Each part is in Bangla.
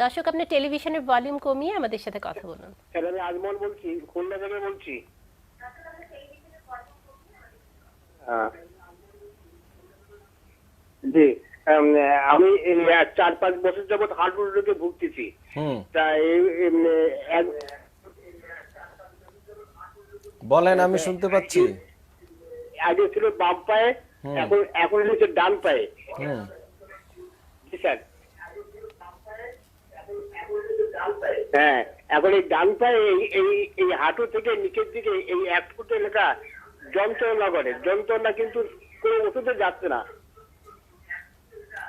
দর্শক। আপনি টেলিভিশনের ভলিউম কমিয়ে আমাদের সাথে কথা বলুন। স্যার আমি আজমল বলছি খুলনা থেকে বলছি। হ্যাঁ। জি আমি চার পাঁচ বছর যাবত হার্টফুল রোগে ভুগতেছি। হুম। তা বলেন আমি শুনতে পাচ্ছি। আগে ছিল বাম পায়ে। এখন এখন হচ্ছে ডান পায়ে। স্যার। হ্যাঁ এখন এই ডান পায়ে এই- এই হাঁটু থেকে নিচের দিকে এই এক ফুট এলাকা যন্ত্রণা করে। যন্ত্রণা কিন্তু কোনো ওষুধে যাচ্ছে না।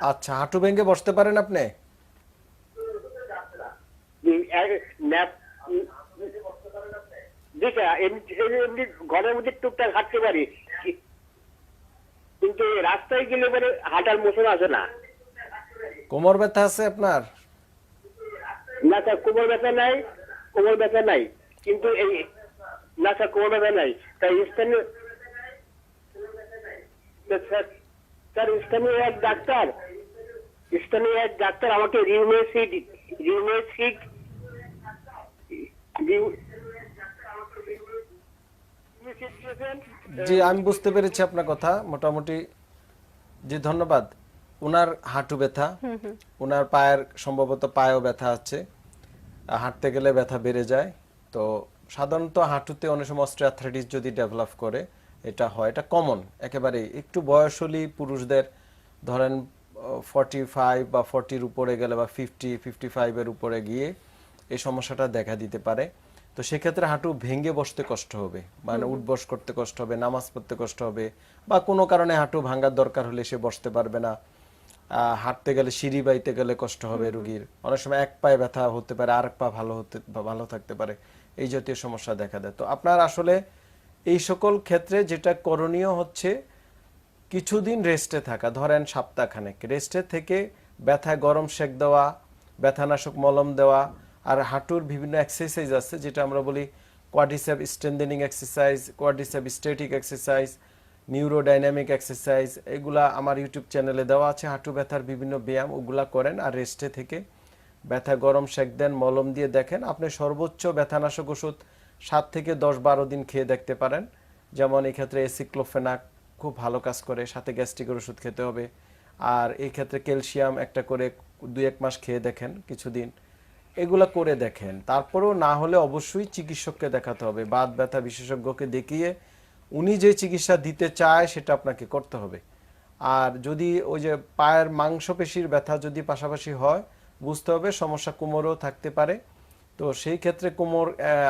আচ্ছা হাঁটু ভেঙে বসতে পারেন আপনি? ঘরের মধ্যে টুকটাক হাঁটতে পারি। কিন্তু রাস্তায় গেলে মানে হাঁটার মোশন আসে না? কোমর ব্যথা আছে আপনার? না স্যার কোমর ব্যথা নাই কোমর ব্যথা নাই। কিন্তু এই না স্যার কোমর ব্যথা নাই। তাই স্থানীয় স্যার স্থানীয় এক ডাক্তার স্থানীয় এক ডাক্তার আমাকে রিউমেসিড রিউমেসিড জি আমি বুঝতে পেরেছি আপনার কথা। মোটামুটি জি ধন্যবাদ। উনার হাঁটু ব্যথা উনার পায়ের সম্ভবত পায়েও ব্যথা আছে। হাঁটতে গেলে ব্যথা বেড়ে যায়। তো সাধারণত হাঁটুতে অনেক সময় অস্ট্রিয়াথ্রাইটিস যদি ডেভেলপ করে এটা হয়। এটা কমন একেবারে একটু বয়স হলেই পুরুষদের ধরেন ফর্টি ফাইভ বা ফর্টির উপরে গেলে বা ফিফটি ফিফটি ফাইভের উপরে গিয়ে এই সমস্যাটা দেখা দিতে পারে। তো সেক্ষেত্রে হাঁটু ভেঙে বসতে কষ্ট হবে মানে উঠবস করতে কষ্ট হবে নামাজ পড়তে কষ্ট হবে বা কোনো কারণে হাঁটু ভাঙার দরকার হলে সে বসতে পারবে না। হাঁটতে গেলে সিঁড়ি বাইতে গেলে কষ্ট হবে রুগীর। অনেক সময় এক পায়ে ব্যথা হতে পারে আর এক পা ভালো হতে ভালো থাকতে পারে এই জাতীয় সমস্যা দেখা দেয়। তো আপনার আসলে এই সকল ক্ষেত্রে যেটা করণীয় হচ্ছে কিছুদিন রেস্টে থাকা ধরেন সপ্তাহখানেক। রেস্টে থেকে ব্যথায় গরম সেক দেওয়া ব্যথানাশক মলম দেওয়া আর হাঁটুর বিভিন্ন এক্সারসাইজ আছে, যেটা আমরা বলি quadricep strengthening exercise quadricep static exercise neurodynamic exercise এগুলা আমার ইউটিউব চ্যানেলে দেওয়া আছে। হাঁটু ব্যথার বিভিন্ন ব্যায়াম, ওগুলা করেন আর রেস্টে থেকে ব্যথা গরম সেক দেন, মলম দিয়ে দেখেন। আপনি সর্বোচ্চ ব্যথানাশক ওষুধ সাত থেকে দশ বারো দিন খেয়ে দেখতে পারেন। যেমন এই ক্ষেত্রে এসিক্লোফেনাক খুব ভালো কাজ করে, সাথে গ্যাস্ট্রিকের ওষুধ খেতে হবে। আর এই ক্ষেত্রে ক্যালসিয়াম একটা করে দুই এক মাস খেয়ে দেখেন কিছুদিন। এগুলা করে দেখেন। তারপরেও না হলে অবশ্যই চিকিৎসককে দেখাতে হবে। বাত ব্যথা বিশেষজ্ঞকে দেখিয়ে উনি যে চিকিৎসা দিতে চায় সেটা আপনাকে করতে হবে। আর যদি ওই যে পায়ের মাংসপেশির ব্যথা যদি পাশাপাশি হয়, বুঝতে হবে সমস্যা কোমরও থাকতে পারে। তো সেই ক্ষেত্রে কোমর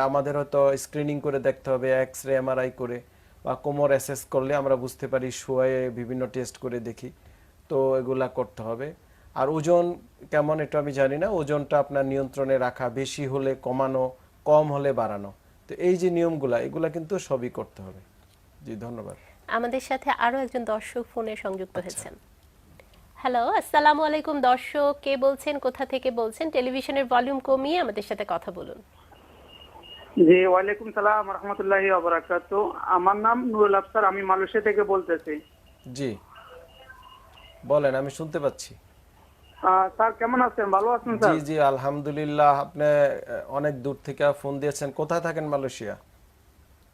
আমাদের হয়তো স্ক্রিনিং করে দেখতে হবে এক্স রে এমআরআই করে বা কোমর অ্যাসেস করলে আমরা বুঝতে পারি শোয়ে বিভিন্ন টেস্ট করে দেখি। তো এগুলা করতে হবে। আর ওজন কেমন এটা আমি জানি না ওজনটা আপনার নিয়ন্ত্রণে রাখা বেশি হলে কমানো কম হলে বাড়ানো। তো এই যে নিয়মগুলা এগুলা কিন্তু সবই করতে হবে। জি ধন্যবাদ। আমাদের সাথে আরও একজন দর্শক ফোনে সংযুক্ত হয়েছেন। হ্যালো আসসালামু আলাইকুম দর্শক। কে বলছেন কোথা থেকে বলছেন? টেলিভিশনের ভলিউম কমিয়ে আমাদের সাথে কথা বলুন। জি ওয়ালাইকুম সালাম রহমতুল্লাহ আবরাকাত আমার নাম নুরুল আফসার আমি মালয়েশিয়া থেকে বলতেছি। জি। বলেন আমি শুনতে পাচ্ছি। স্যার কেমন আছেন? ভালো আছেন স্যার? জি আলহামদুলিল্লাহ। আপনি অনেক দূর থেকে ফোন দিয়েছেন। কোথায় থাকেন মালয়েশিয়া?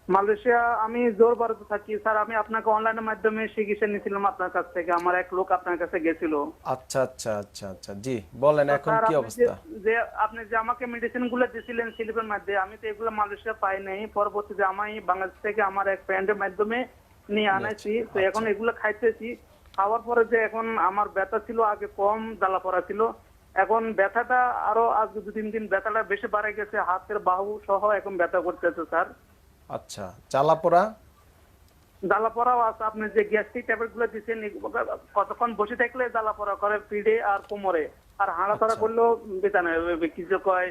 মালয়েশিয়া আমি জোর ভারতে থাকি। স্যার আমি আপনাকে অনলাইনের মাধ্যমে চিকিৎসা নিয়েছিলাম আপনার কাছ থেকে। আমার এক লোক আপনার কাছে গেছিল। আচ্ছা আচ্ছা আচ্ছা আচ্ছা। জি বলেন এখন কি অবস্থা? যে- আপনি যে আমাকে মেডিসিনগুলো দিয়েছিলেন স্লিপের মধ্যে আমি তো এগুলো মালয়েশিয়া পাই নাই। পরবর্তীতে আমি বাংলাদেশ থেকে আমার এক ফ্রেন্ডের মাধ্যমে নিয়ে আনাইছি। তো এখন আচ্ছা। এগুলো খাইতেছি। খাওয়ার পরে যে এখন আমার ব্যথা ছিল আগে কম জ্বালা পড়া ছিল। এখন ব্যথাটা আরও আজ দু তিন দিন ব্যথাটা বেশি বাড়ে গেছে হাতের বাহু সহ এখন ব্যথা করতেছে স্যার। আচ্ছা চালাপোড়া জ্বালা পড়াও আছে আপনি যে গ্যাস্ট্রিক ট্যাবলেটগুলো দিচ্ছেন কতক্ষণ বসে থাকলে জ্বালা পড়া করে? পিঠে আর কোমরে। আর হাঁড়াচড়া করলেও বেতানে কিছু কয়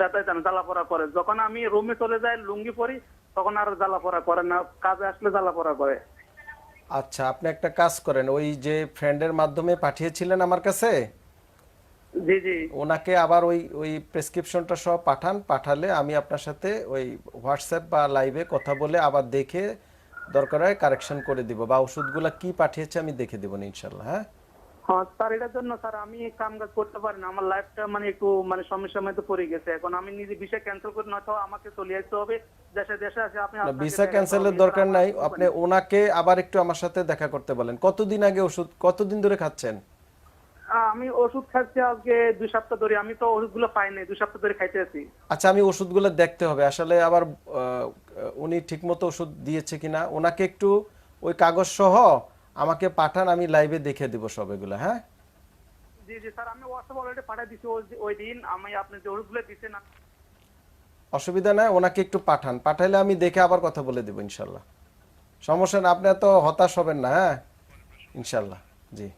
ব্যথা জানে জ্বালা পড়া করে। যখন আমি রুমে চলে যাই লুঙ্গি পরি তখন আর জ্বালা পড়া করে না কাজে আসলে জ্বালা পড়া করে। আচ্ছা আপনি একটা কাজ করেন ওই যে ফ্রেন্ডের মাধ্যমে পাঠিয়েছিলেন আমার কাছে? জি জি। ওনাকে আবার ওই ওই প্রেসক্রিপশনটা সহ পাঠান পাঠালে আমি আপনার সাথে ওই হোয়াটসঅ্যাপ বা লাইভে কথা বলে আবার দেখে দরকার হয় কারেকশন করে দিব বা ওষুধগুলো কি পাঠিয়েছে আমি দেখে দেবো ইনশাল্লাহ হ্যাঁ? হ্যাঁ স্যার এটার জন্য স্যার আমি কাম কাজ করতে পারি না। আমার লাইফটা মানে একটু মানে সমস্যার মধ্যে পড়ে গেছে। এখন আমি নিজে ভিসা ক্যান্সেল করে নয়তো আমাকে চলে আসতে হবে। দেশে দেশে আছে আপনি ভিসা ক্যান্সেলের দরকার নাই। আপনি ওনাকে আবার একটু আমার সাথে দেখা করতে বলেন। কতদিন আগে ওষুধ কতদিন ধরে খাচ্ছেন? আমি ওষুধ খাচ্ছি আজকে দুই সপ্তাহ ধরে। আমি তো ওষুধগুলো পাই দুই সপ্তাহ ধরে খাইতে আছি। আচ্ছা আমি ওষুধগুলো দেখতে হবে। আসলে আবার উনি ঠিকমতো ওষুধ দিয়েছে কিনা ওনাকে একটু ওই কাগজ সহ আমাকে পাঠান আমি লাইভে দেখে দিব সব এগুলো হ্যাঁ? জি জি স্যার আমি হোয়াটসঅ্যাপ অলরেডি পাঠিয়ে দিছি ওই- ওই দিন। আমি আপনি যে ওষুধগুলো দিচ্ছেন অসুবিধা নাই ওনাকে একটু পাঠান। পাঠাইলে আমি দেখে আবার কথা বলে দেবো ইনশাল্লাহ। সমস্যা না আপনি এত হতাশ হবেন না হ্যাঁ? ইনশাল্লাহ জি।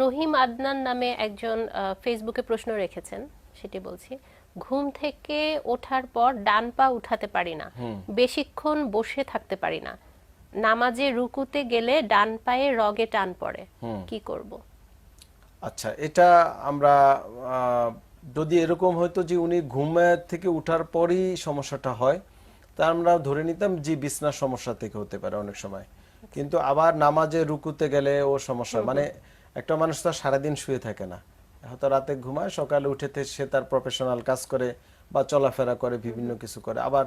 রহিম আদনান নামে একজন ফেসবুকে প্রশ্ন রেখেছেন সেটি বলছি। ঘুম থেকে ওঠার পর ডান পা উঠাতে পারি না বেশিক্ষণ বসে থাকতে পারি না। নামাজে রুকুতে গেলে ডান পায়ে রগে টান পড়ে। কি করব? আচ্ছা এটা আমরা যদি এরকম হয়তো যে উনি ঘুমের থেকে উঠার পরই সমস্যাটা হয়, তা আমরা ধরে নিতাম যে বিছনার সমস্যা থেকে হতে পারে অনেক সময়। কিন্তু আবার নামাজে রুকুতে গেলে ও সমস্যা মানে একটা মানুষ তো সারাদিন শুয়ে থাকে না। হয়তো রাতে ঘুমায়, সকালে উঠেতে সে তার প্রফেশনাল কাজ করে বা চলাফেরা করে, বিভিন্ন কিছু করে। আবার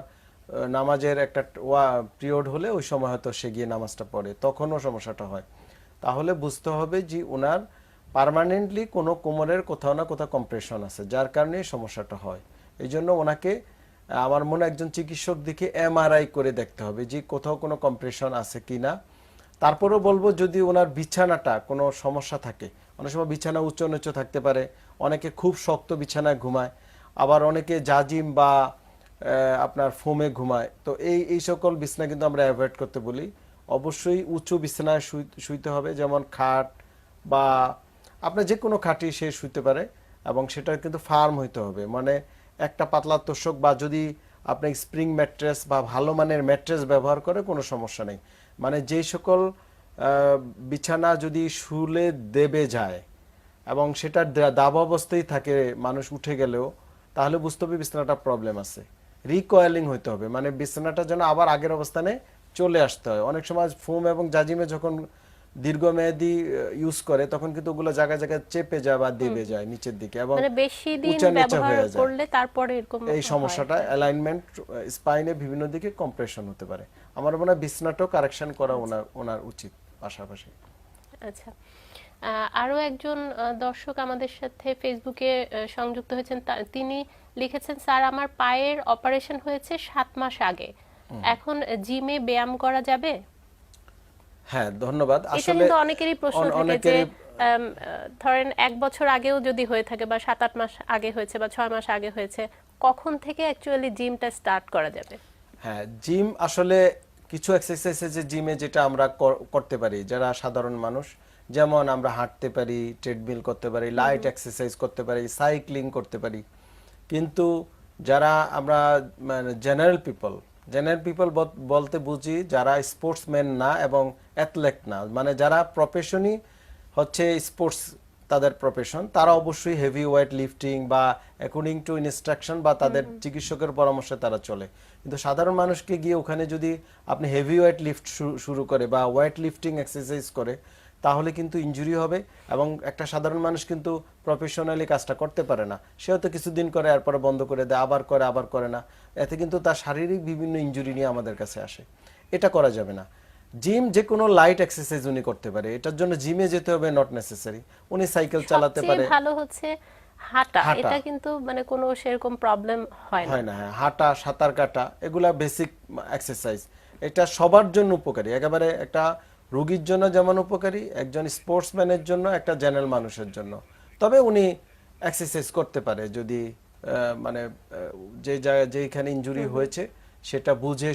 নামাজের একটা ওয়া পিরিয়ড হলে ওই সময় হয়তো সে গিয়ে নামাজটা পড়ে, তখনও সমস্যাটা হয়। তাহলে বুঝতে হবে যে ওনার পার্মানেন্টলি কোনো কোমরের কোথাও না কোথাও কম্প্রেশন আছে, যার কারণে সমস্যাটা হয়। এই জন্য ওনাকে, আমার মনে একজন চিকিৎসক দিকে এমআরআই করে দেখতে হবে যে কোথাও কোনো কম্প্রেশন আছে কি না তারপরেও বলব যদি ওনার বিছানাটা কোনো সমস্যা থাকে, অনেক সময় বিছানা উচ্চ নিচু থাকতে পারে, অনেকে খুব শক্ত বিছানায় ঘুমায়, আবার অনেকে জাজিম বা আপনার ফোমে ঘুমায়, তো এই এই সকল বিছানা কিন্তু আমরা অ্যাভয়েড করতে বলি। অবশ্যই উঁচু বিছানায় শুই- শুইতে হবে, যেমন খাট বা আপনার যে কোনো খাটই সে শুইতে পারে এবং সেটা কিন্তু ফার্ম হইতে হবে। মানে একটা পাতলা তোষক বা যদি আপনি স্প্রিং ম্যাট্রেস বা ভালো মানের ম্যাট্রেস ব্যবহার করে কোনো সমস্যা নেই। মানে যেই সকল বিছানা যদি শুলে দেবে যায় এবং সেটা দাব অবস্থায় থাকে মানুষ উঠে গেলেও, তাহলে বুঝতে হবে বিছানাটা প্রবলেম আছে। রিকয়েলিং হইতে হবে। মানে বিছানাটা যেন আবার আগের অবস্থানে চলে আসতে হয়। অনেক সময় ফোম এবং জাজিমে যখন দীর্ঘমেয়াদী ইউজ করে তখন কিন্তু ওগুলো জায়গায় জায়গায় চেপে যায় বা দেবে যায় নিচের দিকে এবং মানে বেশি দিন ব্যবহার করলে তারপরে এরকম এই সমস্যাটা অ্যালাইনমেন্ট স্পাইনে বিভিন্ন দিকে কম্প্রেশন হতে পারে। আমার মনে হয় বিছনাটাও কারেকশন করা ওনার ওনার উচিত পাশাপাশি। আচ্ছা। আহ, আরও একজন দর্শক আমাদের সাথে ফেসবুকে সংযুক্ত হয়েছেন। তিনি লিখেছেন স্যার আমার পায়ের অপারেশন হয়েছে সাত মাস আগে। এখন জিমে ব্যায়াম করা যাবে? হ্যাঁ ধন্যবাদ। আসলে কিন্তু অনেকেরই প্রশ্ন থাকে যে ধরেন এক বছর আগেও যদি হয়ে থাকে বা সাত আট মাস আগে হয়েছে বা ছয় মাস আগে হয়েছে কখন থেকে অ্যাকচুয়ালি জিমটা স্টার্ট করা যাবে? হ্যাঁ জিম আসলে কিছু এক্সারসাইজ আছে জিমে যেটা আমরা কর- করতে পারি যারা সাধারণ মানুষ যেমন আমরা হাঁটতে পারি ট্রেডমিল করতে পারি লাইট এক্সারসাইজ করতে পারি সাইক্লিং করতে পারি। কিন্তু যারা আমরা মানে জেনারেল পিপল জেনারেল পিপল বলতে বুঝি যারা স্পোর্টসম্যান না এবং অ্যাথলেট না। মানে যারা প্রফেশনই হচ্ছে স্পোর্টস তাদের প্রফেশন তারা অবশ্যই হেভি ওয়েট লিফটিং বা অ্যাকর্ডিং টু ইনস্ট্রাকশন বা তাদের চিকিৎসকের পরামর্শে তারা চলে। কিন্তু সাধারণ মানুষকে গিয়ে ওখানে যদি আপনি হেভি ওয়েট লিফট শুরু করে বা ওয়েট লিফটিং এক্সারসাইজ করে তাহলে কিন্তু ইনজুরি হবে এবং একটা সাধারণ মানুষ কিন্তু প্রফেশনালি কাজটা করতে পারে না। সে হয়তো কিছুদিন করে এরপরে বন্ধ করে দেয় আবার করে আবার করে না। এতে কিন্তু তার শারীরিক বিভিন্ন ইনজুরি নিয়ে আমাদের কাছে আসে। এটা করা যাবে না। জিম যে কোনো লাইট এক্সারসাইজ উনি করতে পারে। এটার জন্য জিমে যেতে হবে নট নেসেসারি উনি সাইকেল চালাতে পারে। ভালো হচ্ছে হাঁটা। হাঁটা। এটা কিন্তু মানে কোনো সেরকম প্রবলেম হয় না। হয় না হ্যাঁ। হাঁটা সাঁতার কাটা এগুলা বেসিক এক্সারসাইজ এটা সবার জন্য উপকারী। একেবারে একটা রোগীর জন্য যেমন উপকারী একজন স্পোর্টসম্যানের জন্য একটা জেনারেল মানুষের জন্য। তবে উনি এক্সারসাইজ করতে পারে যদি মানে যে জায়গায় যেখানে ইঞ্জুরি হয়েছে সেটা বুঝে